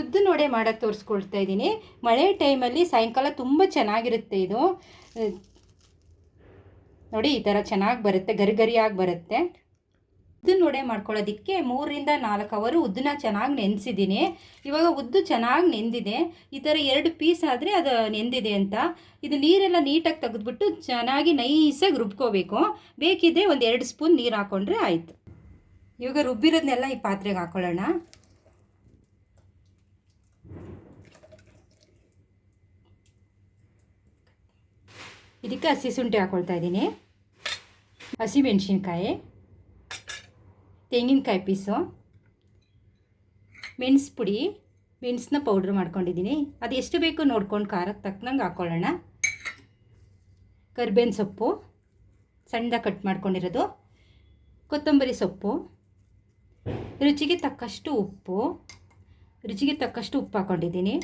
ಉದ್ದು ನೋಡೆ ಮಾಡೋಕ್ಕೆ ತೋರಿಸ್ಕೊಳ್ತಾ ಇದ್ದೀನಿ. ಮಳೆ ಟೈಮಲ್ಲಿ ಸಾಯಂಕಾಲ ತುಂಬ ಚೆನ್ನಾಗಿರುತ್ತೆ ಇದು. ನೋಡಿ ಈ ಥರ ಚೆನ್ನಾಗಿ ಬರುತ್ತೆ, ಗರಿ ಗರಿಯಾಗಿ ಬರುತ್ತೆ. ಉದ್ದು ನೋಡೆ ಮಾಡ್ಕೊಳ್ಳೋದಕ್ಕೆ ಮೂರರಿಂದ ನಾಲ್ಕು ಅವರು ಉದ್ದನ್ನ ಚೆನ್ನಾಗಿ ನೆನೆಸಿದ್ದೀನಿ. ಇವಾಗ ಉದ್ದು ಚೆನ್ನಾಗಿ ನೆಂದಿದೆ. ಈ ಥರ ಎರಡು ಪೀಸ್ ಆದರೆ ಅದು ನೆಂದಿದೆ ಅಂತ. ಇದು ನೀರೆಲ್ಲ ನೀಟಾಗಿ ತೆಗೆದ್ಬಿಟ್ಟು ಚೆನ್ನಾಗಿ ನೈಸಾಗಿ ರುಬ್ಕೋಬೇಕು. ಬೇಕಿದ್ರೆ ಒಂದು ಎರಡು ಸ್ಪೂನ್ ನೀರು ಹಾಕ್ಕೊಂಡ್ರೆ ಆಯಿತು. ಇವಾಗ ರುಬ್ಬಿರೋದನ್ನೆಲ್ಲ ಈ ಪಾತ್ರೆಗೆ ಹಾಕೊಳ್ಳೋಣ. ಇದಕ್ಕೆ ಹಸಿ ಶುಂಠಿ ಹಾಕೊಳ್ತಾ ಇದ್ದೀನಿ. ಹಸಿ ಮೆಣಸಿನ್ಕಾಯಿ, ತೆಂಗಿನಕಾಯಿ ಪೀಸು, ಮೆಣಸು ಪುಡಿ, ಮೆಣಸನ್ನ ಪೌಡ್ರ್ ಮಾಡ್ಕೊಂಡಿದ್ದೀನಿ. ಅದು ಎಷ್ಟು ಬೇಕು ನೋಡ್ಕೊಂಡು ಖಾರಕ್ಕೆ ತಕ್ಕನಂಗೆ ಹಾಕ್ಕೊಳ್ಳೋಣ ಕರ್ಬೇವಿನ ಸೊಪ್ಪು, ಸಣ್ಣದಾಗಿ ಕಟ್ ಮಾಡ್ಕೊಂಡಿರೋದು. ಕೊತ್ತಂಬರಿ ಸೊಪ್ಪು, ರುಚಿಗೆ ತಕ್ಕಷ್ಟು ಉಪ್ಪು, ರುಚಿಗೆ ತಕ್ಕಷ್ಟು ಉಪ್ಪು ಹಾಕ್ಕೊಂಡಿದ್ದೀನಿ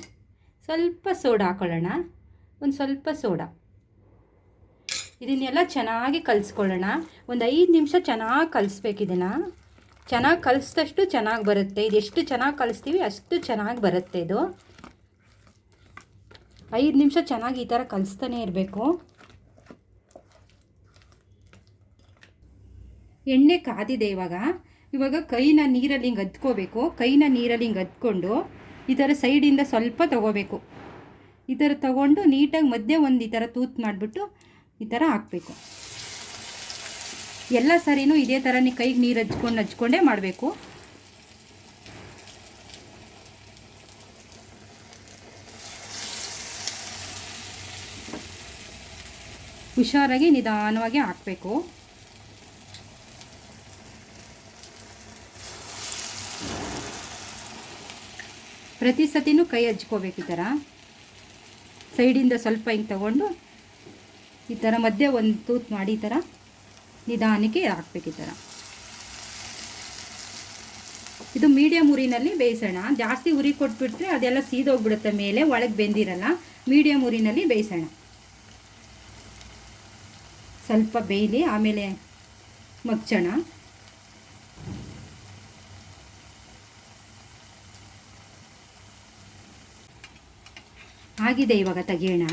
ಸ್ವಲ್ಪ ಸೋಡಾ ಹಾಕ್ಕೊಳ್ಳೋಣ ಒಂದು ಸ್ವಲ್ಪ ಸೋಡಾ. ಇದನ್ನೆಲ್ಲ ಚೆನ್ನಾಗಿ ಕಲಿಸ್ಕೊಳ್ಳೋಣ. ಒಂದು ಐದು ನಿಮಿಷ ಚೆನ್ನಾಗಿ ಕಲಿಸ್ಬೇಕು ಇದನ್ನು. ಚೆನ್ನಾಗಿ ಕಲಿಸಿದಷ್ಟು ಚೆನ್ನಾಗಿ ಬರುತ್ತೆ. ಇದು ಎಷ್ಟು ಚೆನ್ನಾಗಿ ಕಲಿಸ್ತೀವಿ ಅಷ್ಟು ಚೆನ್ನಾಗಿ ಬರುತ್ತೆ ಇದು. ಐದು ನಿಮಿಷ ಚೆನ್ನಾಗಿ ಈ ಥರ ಕಲಿಸ್ತಾನೆ ಇರಬೇಕು. ಎಣ್ಣೆ ಕಾದಿದೆ ಇವಾಗ. ಇವಾಗ ಕೈನ ನೀರಲ್ಲಿ ಹಿಂಗೆ ಅದ್ಕೋಬೇಕು. ಕೈನ ನೀರಲ್ಲಿ ಹಿಂಗೆ ಅದ್ಕೊಂಡು ಈ ಥರ ಸೈಡಿಂದ ಸ್ವಲ್ಪ ತಗೋಬೇಕು. ಈ ಥರ ತಗೊಂಡು ನೀಟಾಗಿ ಮಧ್ಯೆ ಒಂದು ಈ ಥರ ತೂತು ಮಾಡಿಬಿಟ್ಟು ಈ ಥರ ಹಾಕಬೇಕು. ಎಲ್ಲ ಸರಿನೂ ಇದೇ ಥರ ನೀ ಕೈಗೆ ನೀರು ಹಚ್ಕೊಂಡು ಹಚ್ಕೊಂಡೇ ಮಾಡಬೇಕು. ಹುಷಾರಾಗಿ ನಿಧಾನವಾಗಿ ಹಾಕಬೇಕು. ಪ್ರತಿ ಸತಿನೂ ಕೈ ಹಚ್ಕೋಬೇಕು ಈ ಥರ. ಸೈಡಿಂದ ಸ್ವಲ್ಪ ಹಿಂಗೆ ತಗೊಂಡು ಈ ಥರ ಮಧ್ಯೆ ಒಂದು ತೂತು ಮಾಡಿ ಈ ಥರ ನಿಧಾನಕ್ಕೆ ಹಾಕ್ಬೇಕು ಈ ಥರ ಇದು ಮೀಡಿಯಮ್ ಉರಿನಲ್ಲಿ ಬೇಯಿಸೋಣ. ಜಾಸ್ತಿ ಉರಿ ಕೊಟ್ಬಿಟ್ರೆ ಅದೆಲ್ಲ ಸೀದೋಗ್ಬಿಡುತ್ತೆ ಮೇಲೆ, ಒಳಗೆ ಬೆಂದಿರಲ್ಲ. ಮೀಡಿಯಮ್ ಉರಿನಲ್ಲಿ ಬೇಯಿಸೋಣ. ಸ್ವಲ್ಪ ಬೇಯಲಿ, ಆಮೇಲೆ ಮಗ್ಚೋಣ. ಆಗಿದೆ ಇವಾಗ ತೆಗಿಯೋಣ.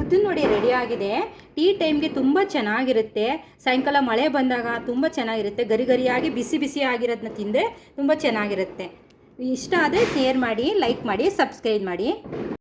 ಉದ್ದಿನ ನೋಡಿ ರೆಡಿ ಆಗಿದೆ. ಟೀ ಟೈಮ್ಗೆ ತುಂಬ ಚೆನ್ನಾಗಿರುತ್ತೆ. ಸಾಯಂಕಾಲ ಮಳೆ ಬಂದಾಗ ತುಂಬ ಚೆನ್ನಾಗಿರುತ್ತೆ. ಗರಿ ಗರಿಯಾಗಿ ಬಿಸಿ ಬಿಸಿ ಆಗಿರೋದನ್ನ ತಿಂದರೆ ತುಂಬ ಚೆನ್ನಾಗಿರುತ್ತೆ. ಇಷ್ಟ ಆದರೆ ಶೇರ್ ಮಾಡಿ ಲೈಕ್ ಮಾಡಿ ಸಬ್ಸ್ಕ್ರೈಬ್ ಮಾಡಿ.